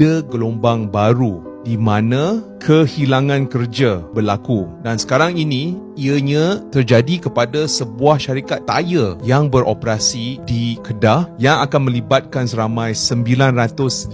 ada gelombang baru di mana kehilangan kerja berlaku dan sekarang ini ianya terjadi kepada sebuah syarikat tayar yang beroperasi di Kedah yang akan melibatkan seramai 950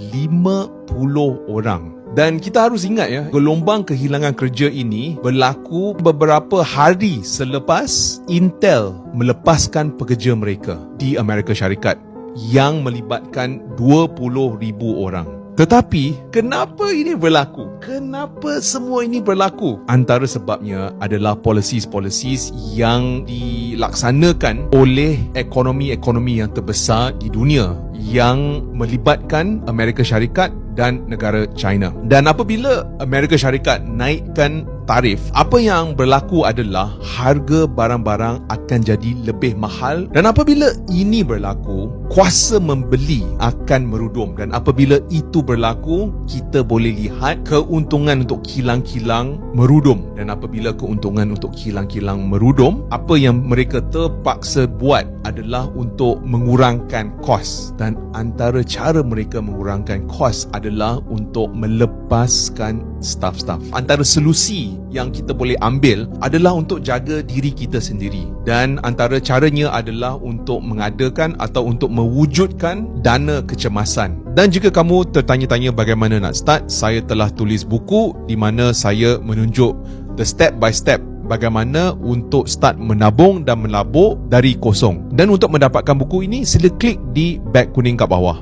orang dan kita harus ingat ya, gelombang kehilangan kerja ini berlaku beberapa hari selepas Intel melepaskan pekerja mereka di Amerika Syarikat yang melibatkan 20,000 orang. Tetapi, kenapa ini berlaku? Kenapa semua ini berlaku? Antara sebabnya adalah policies-policies yang dilaksanakan oleh ekonomi-ekonomi yang terbesar di dunia yang melibatkan Amerika Syarikat dan negara China. Dan apabila Amerika Syarikat naikkan tarif, apa yang berlaku adalah harga barang-barang akan jadi lebih mahal dan apabila ini berlaku, kuasa membeli akan merudum. Dan apabila itu berlaku, kita boleh lihat keuntungan untuk kilang-kilang merudum. Dan apabila keuntungan untuk kilang-kilang merudum, apa yang mereka terpaksa buat adalah untuk mengurangkan kos. Dan antara cara mereka mengurangkan kos adalah untuk melepaskan staff-staff. Antara yang kita boleh ambil adalah untuk jaga diri kita sendiri dan antara caranya adalah untuk mengadakan atau untuk mewujudkan dana kecemasan. Dan jika kamu tertanya-tanya bagaimana nak start, saya telah tulis buku di mana saya menunjuk the step by step bagaimana untuk start menabung dan melabur dari kosong. Dan untuk mendapatkan buku ini, sila klik di beg kuning kat bawah.